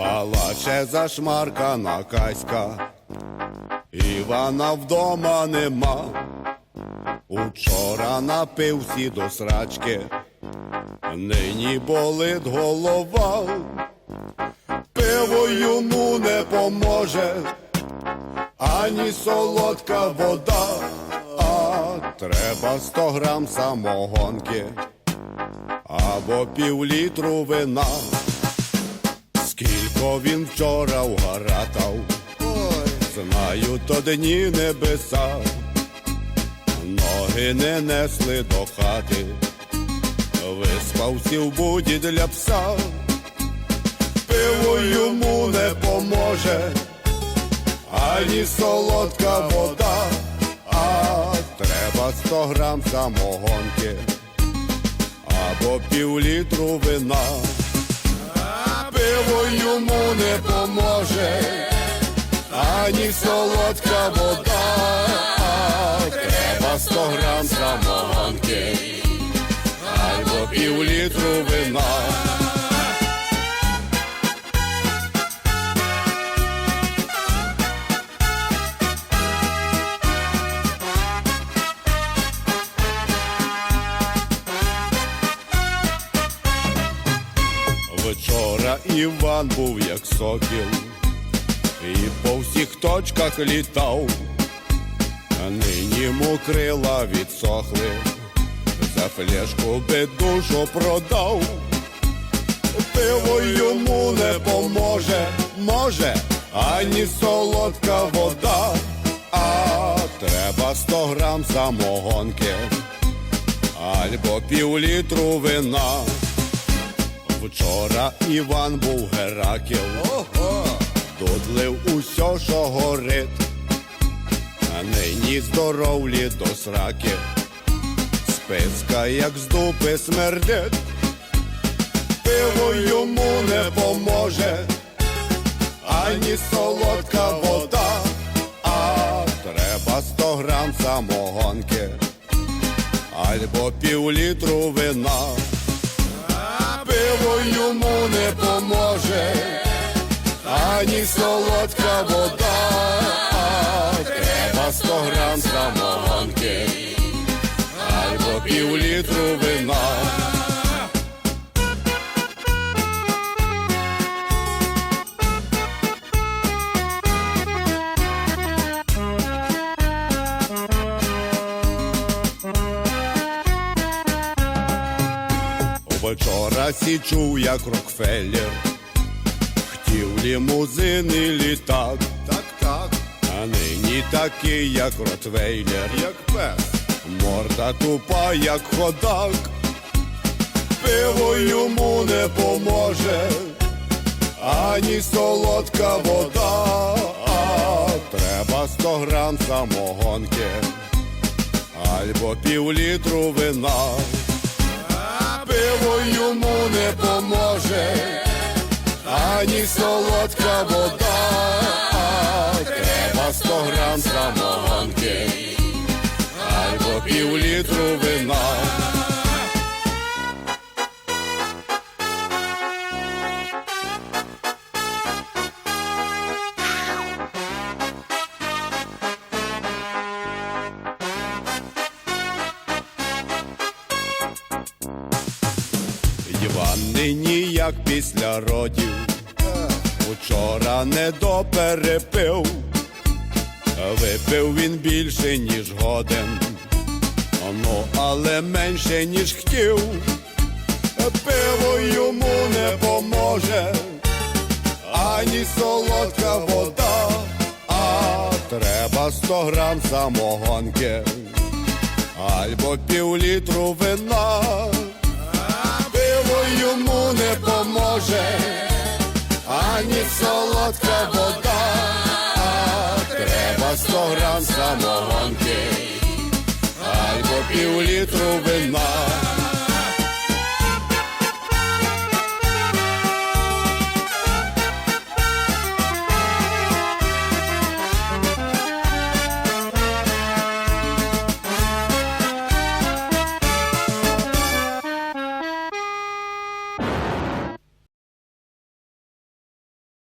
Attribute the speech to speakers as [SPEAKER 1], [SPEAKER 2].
[SPEAKER 1] Палаче зашмаркана каська, Івана вдома нема. Учора напився до срачки, нині болить голова, пиво йому не поможе, ані солодка вода, а треба сто грам самогонки. Або півлітру вина. Скілько він вчора вгаратав, знаю, то дні небеса, ноги не несли до хати, виспався в буді для пса, пиво йому не поможе, ані солодка вода, а треба сто грам самогонки. Або півлітру вина пиво йому не поможе, ані солодка вода, треба сто грам самогонки, або півлітру вина. Іван був як сокіл, і по всіх точках літав, а нині йому крила відсохли, за флешку би душу продав, пиво йому не поможе, може, ані солодка вода, а треба сто грам самогонки, або півлітру вина. Вчора Іван був Геракл, тут лив усьо, що горить, а нині здоровлі до сраки, списка, як з дупи смердить, пиво йому не поможе, ані солодка вода, а треба сто грам самогонки, або півлітру вина пиво йому не поможе, ані солодка вода, треба сто грам самогонки, Вчора січув, як Рокфеллер, хотів лімузини літак, так, так, а нині такий, як Ротвейлер, як пес, морда тупа, як ходак, пиво йому не поможе, ані солодка вода, а треба сто грам самогонки, або півлітру вина пиво йому не поможе, ані солодка вода, Іван нині як після родів, учора не доперепив, випив він більше, ніж годен, ну але менше, ніж хотів, пиво йому не поможе, ані солодка вода, а треба сто грам самогонки, або півлітру вина не поможе, ані солодка вода, треба сто грам самогонки, або півлітру вина.